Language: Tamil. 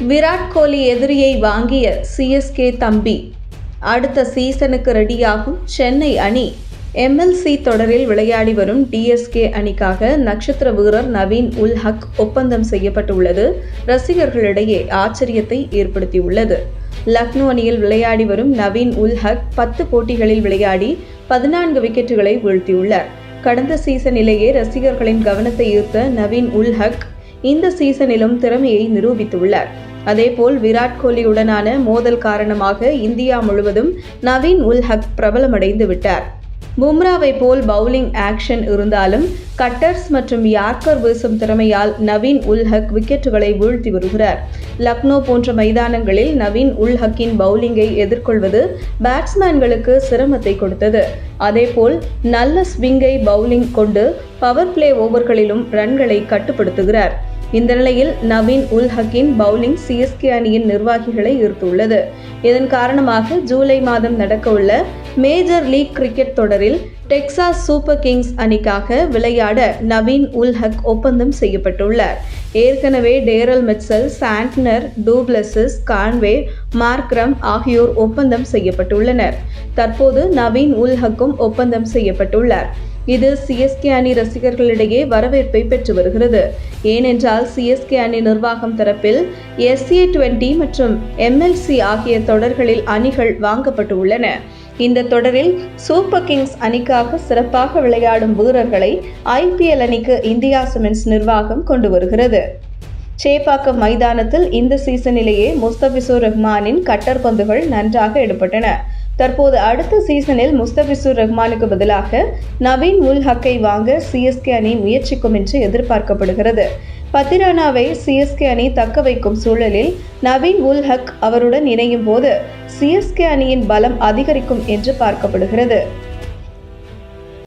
விராட் கோலி எதிரியை வாங்கிய சிஎஸ்கே தம்பி. அடுத்த சீசனுக்கு ரெடியாகும் சென்னை அணி. எம்எல்சி தொடரில் விளையாடி வரும் டிஎஸ்கே அணிக்காக நட்சத்திர வீரர் நவீன் உல் ஹக் ஒப்பந்தம் செய்யப்பட்டுள்ளது. ரசிகர்களிடையே ஆச்சரியத்தை ஏற்படுத்தியுள்ளது. லக்னோ அணியில் விளையாடி வரும் நவீன் உல் ஹக் பத்து போட்டிகளில் விளையாடி பதினான்கு விக்கெட்டுகளை வீழ்த்தியுள்ளார். கடந்த சீசனிலேயே ரசிகர்களின் கவனத்தை ஈர்த்த நவீன் உல் ஹக் இந்த சீசனிலும் திறமையை நிரூபித்துள்ளார். அதேபோல் விராட் கோலியுடனான மோதல் காரணமாக இந்தியா முழுவதும் நவீன் உல் ஹக் பிரபலமடைந்து விட்டார். பும்ராவை போல் பவுலிங் ஆக்ஷன் இருந்தாலும் கட்டர்ஸ் மற்றும் யார்க்கர் வீசும் திறமையால் நவீன் உல் ஹக் விக்கெட்டுகளை வீழ்த்தி வருகிறார். லக்னோ போன்ற மைதானங்களில் நவீன் உல்ஹக்கின் பவுலிங்கை எதிர்கொள்வது பேட்ஸ்மேன்களுக்கு சிரமத்தை கொடுத்தது. அதேபோல் நல்ல ஸ்விங்கை பவுலிங் கொண்டு பவர் பிளே ஓவர்களிலும் ரன்களை கட்டுப்படுத்துகிறார். இந்த நிலையில் நவீன் உல் ஹக்கின் பவுலிங் சிஎஸ்கே அணியின் நிர்வாகிகளை ஈர்த்துள்ளது. இதன் காரணமாக ஜூலை மாதம் நடக்கவுள்ள மேஜர் லீக் கிரிக்கெட் தொடரில் டெக்சாஸ் சூப்பர் கிங்ஸ் அணிக்காக விளையாட நவீன் உல் ஹக் ஒப்பந்தம் செய்யப்பட்டுள்ளார். ஏற்கனவே Daryl Mitchell Santner du Plessis Conway Markram ஆகியோர் ஒப்பந்தம் செய்யப்பட்டுள்ளனர். தற்போது நவீன் உல் ஹக்கும் ஒப்பந்தம் செய்யப்பட்டுள்ளார். இது சிஎஸ்கே அணி ரசிகர்களிடையே வரவேற்பை பெற்று வருகிறது. ஏனென்றால் சிஎஸ்கே அணி நிர்வாகம் தரப்பில் எஸ்ஏ டுவெண்டி மற்றும் எம்எல்சி ஆகிய தொடர்களில் அணிகள் வாங்கப்பட்டு உள்ளன இந்த தொடரில் சூப்பர் கிங்ஸ் அணிக்காக சிறப்பாக விளையாடும் வீரர்களை ஐபிஎல் அணிக்கு இந்தியா சிமெண்ட்ஸ் நிர்வாகம் கொண்டு வருகிறது. சேப்பாக்கம் மைதானத்தில் இந்த சீசனிலேயே முஸ்தபிசூர் ரஹ்மானின் கட்டர் பந்துகள் நன்றாக எடுபட்டன. தற்போது அடுத்த சீசனில் முஸ்தபிசூர் ரஹ்மானுக்கு பதிலாக நவீன் உல் ஹக்கை வாங்க சிஎஸ்கே அணி முயற்சிக்கும் என்று எதிர்பார்க்கப்படுகிறது. பத்திரானாவை சிஎஸ்கே அணி தக்க வைக்கும் சூழலில் நவீன் உல் ஹக் அவருடன் இணையும் போது சிஎஸ்கே அணியின் பலம் அதிகரிக்கும் என்று பார்க்கப்படுகிறது.